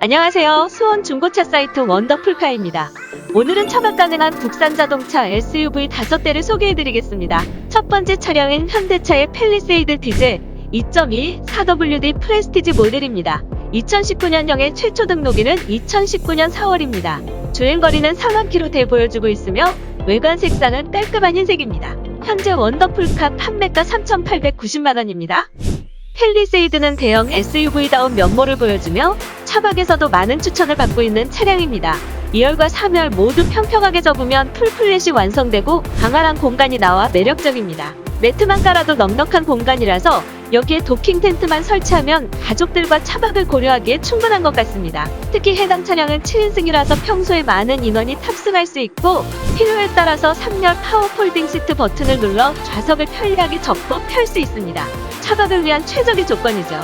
안녕하세요. 수원 중고차 사이트 원더풀카입니다. 오늘은 처박 가능한 국산 자동차 SUV 5대를 소개해드리겠습니다. 첫 번째 차량은 현대차의 펠리세이드 디젤 2.2 4WD 프레스티지 모델입니다. 2019년형의 최초 등록일은 2019년 4월입니다. 주행거리는 4만 킬로대 보여주고 있으며 외관 색상은 깔끔한 흰색입니다. 현재 원더풀카 판매가 3,890만원입니다. 펠리세이드는 대형 SUV다운 면모를 보여주며 차박에서도 많은 추천을 받고 있는 차량입니다. 2열과 3열 모두 평평하게 접으면 풀플랫이 완성되고 방활한 공간이 나와 매력적입니다. 매트만 깔아도 넉넉한 공간이라서 여기에 도킹 텐트만 설치하면 가족들과 차박을 고려하기에 충분한 것 같습니다. 특히 해당 차량은 7인승이라서 평소에 많은 인원이 탑승할 수 있고 필요에 따라서 3열 파워 폴딩 시트 버튼을 눌러 좌석을 편리하게 접고 펼 수 있습니다. 차박을 위한 최적의 조건이죠.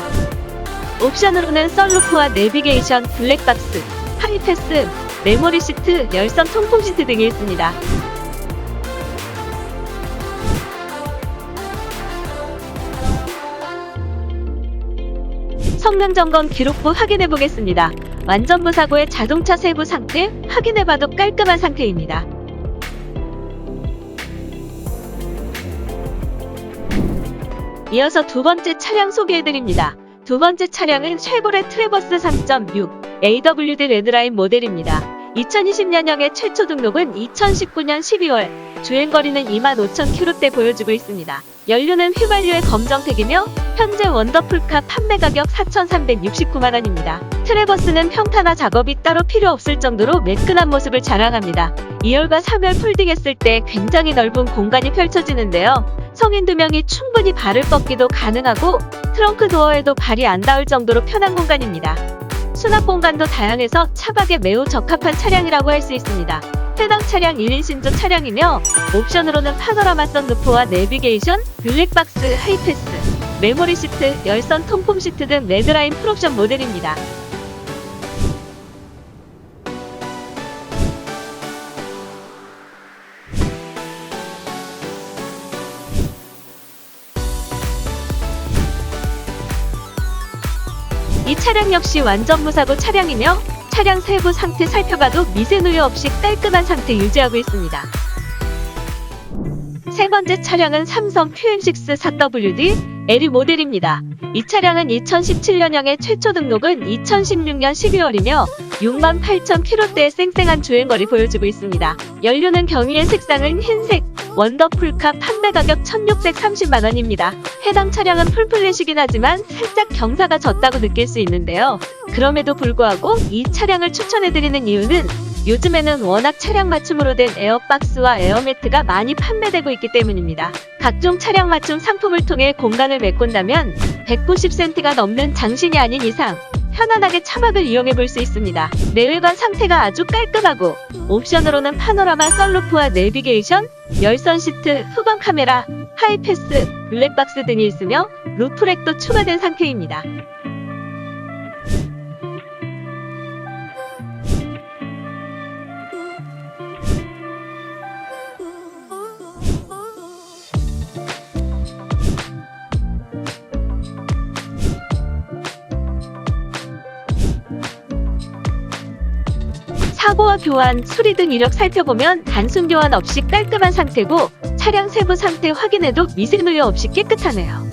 옵션으로는 썬루프와 내비게이션, 블랙박스, 하이패스, 메모리 시트, 열선 통풍 시트 등이 있습니다. 성능 점검 기록부 확인해 보겠습니다. 완전 무사고의 자동차 세부 상태 확인해 봐도 깔끔한 상태입니다. 이어서 두 번째 차량 소개해 드립니다. 두 번째 차량은 쉐보레 트레버스 3.6 AWD 레드라인 모델입니다. 2020년형의 최초 등록은 2019년 12월, 주행거리는 25,000km대 보여주고 있습니다. 연료는 휘발유의 검정색이며 현재 원더풀카 판매 가격 4,369만원입니다. 트레버스는 평탄화 작업이 따로 필요 없을 정도로 매끈한 모습을 자랑합니다. 2열과 3열 폴딩했을 때 굉장히 넓은 공간이 펼쳐지는데요. 성인 2명이 충분히 발을 뻗기도 가능하고 트렁크 도어에도 발이 안 닿을 정도로 편한 공간입니다. 수납 공간도 다양해서 차박에 매우 적합한 차량이라고 할 수 있습니다. 해당 차량 1인 신조 차량이며 옵션으로는 파노라마 선루프와 내비게이션, 블랙박스, 하이패스, 메모리 시트, 열선 통풍 시트 등 레드라인 풀옵션 모델입니다. 이 차량 역시 완전 무사고 차량이며 차량 세부 상태 살펴봐도 미세 누유 없이 깔끔한 상태 유지하고 있습니다. 세 번째 차량은 삼성 QM6 4WD L 모델입니다. 이 차량은 2017년형의 최초 등록은 2016년 12월이며 68,000km대의 쌩쌩한 주행거리 보여주고 있습니다. 연료는 경위의 색상은 흰색, 원더풀카 판매 가격 1,630만원입니다. 해당 차량은 풀플랫이긴 하지만 살짝 경사가 졌다고 느낄 수 있는데요. 그럼에도 불구하고 이 차량을 추천해드리는 이유는 요즘에는 워낙 차량 맞춤으로 된 에어박스와 에어매트가 많이 판매되고 있기 때문입니다. 각종 차량 맞춤 상품을 통해 공간을 메꾼다면 190cm가 넘는 장신이 아닌 이상 편안하게 차박을 이용해 볼 수 있습니다. 내외관 상태가 아주 깔끔하고 옵션으로는 파노라마 썬루프와 내비게이션, 열선 시트, 후방 카메라, 하이패스, 블랙박스 등이 있으며 루프렉도 추가된 상태입니다. 사고와 교환, 수리 등 이력 살펴보면 단순 교환 없이 깔끔한 상태고 차량 세부 상태 확인해도 미세 누유 없이 깨끗하네요.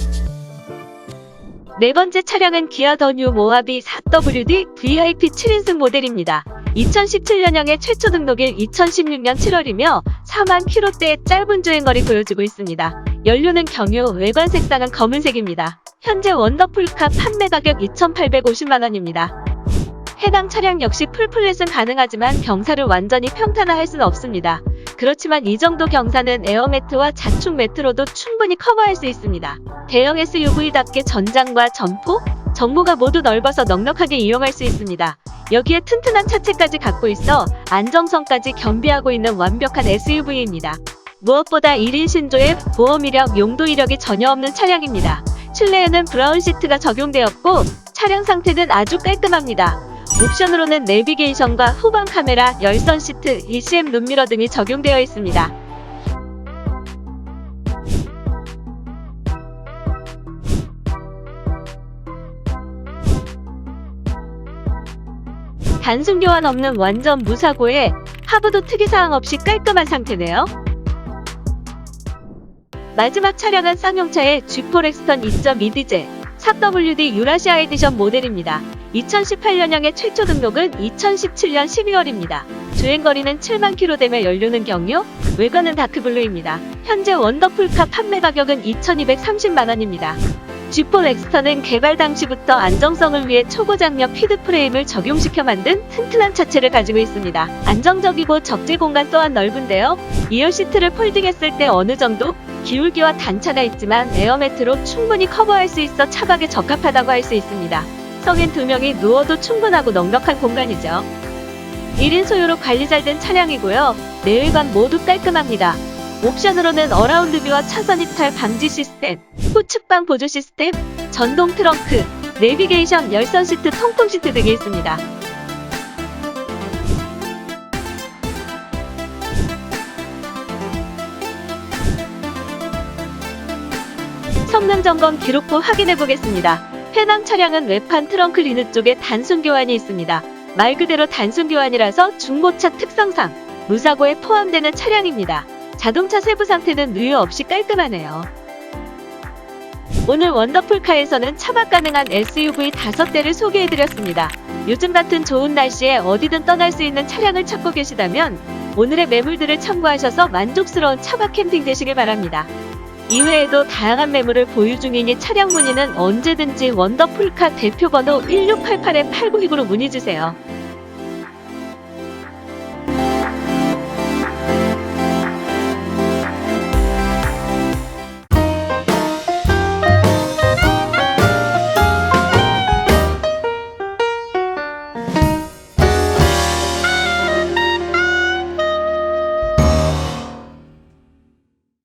네 번째 차량은 기아 더뉴 모하비 4WD VIP 7인승 모델입니다. 2017년형의 최초 등록일 2016년 7월이며 4만 킬로대의 짧은 주행거리 보여주고 있습니다. 연료는 경유, 외관 색상은 검은색입니다. 현재 원더풀카 판매 가격 2,850만원입니다. 해당 차량 역시 풀플랫은 가능하지만 경사를 완전히 평탄화할 수는 없습니다. 그렇지만 이 정도 경사는 에어매트와 자축 매트로도 충분히 커버할 수 있습니다. 대형 SUV답게 전장과 전폭, 정모가 모두 넓어서 넉넉하게 이용할 수 있습니다. 여기에 튼튼한 차체까지 갖고 있어 안정성까지 겸비하고 있는 완벽한 SUV입니다. 무엇보다 1인 신조에 보험 이력, 용도 이력이 전혀 없는 차량입니다. 실내에는 브라운 시트가 적용되었고 차량 상태는 아주 깔끔합니다. 옵션으로는 내비게이션과 후방 카메라, 열선 시트, ECM 룸미러 등이 적용되어 있습니다. 단순 교환 없는 완전 무사고에 하부도 특이사항 없이 깔끔한 상태네요. 마지막 촬영한 쌍용차의 G4 렉스턴 2.2 디젤 4WD 유라시아 에디션 모델입니다. 2018년형의 최초 등록은 2017년 12월입니다. 주행거리는 7만 km대며 연료는 경유, 외관은 다크블루입니다. 현재 원더풀카 판매 가격은 2,230만원입니다. G4 렉스턴은 개발 당시부터 안정성을 위해 초고장력 피드 프레임을 적용시켜 만든 튼튼한 차체를 가지고 있습니다. 안정적이고 적재 공간 또한 넓은데요. 2열 시트를 폴딩했을 때 어느 정도 기울기와 단차가 있지만 에어매트로 충분히 커버할 수 있어 차박에 적합하다고 할 수 있습니다. 성인 2명이 누워도 충분하고 넉넉한 공간이죠. 1인 소유로 관리 잘 된 차량이고요. 내외관 모두 깔끔합니다. 옵션으로는 어라운드 뷰와 차선 이탈 방지 시스템, 후측방 보조 시스템, 전동 트렁크, 내비게이션 열선 시트 통풍 시트 등이 있습니다. 성능 점검 기록부 확인해 보겠습니다. 해당 차량은 외판 트렁크 리느 쪽에 단순 교환이 있습니다. 말 그대로 단순 교환이라서 중고차 특성상 무사고에 포함되는 차량입니다. 자동차 세부 상태는 누유 없이 깔끔하네요. 오늘 원더풀카에서는 차박 가능한 SUV 5대를 소개해드렸습니다. 요즘 같은 좋은 날씨에 어디든 떠날 수 있는 차량을 찾고 계시다면 오늘의 매물들을 참고하셔서 만족스러운 차박 캠핑 되시길 바랍니다. 이외에도 다양한 매물을 보유 중이니 차량 문의는 언제든지 원더풀카 대표번호 1688-8929로 문의주세요.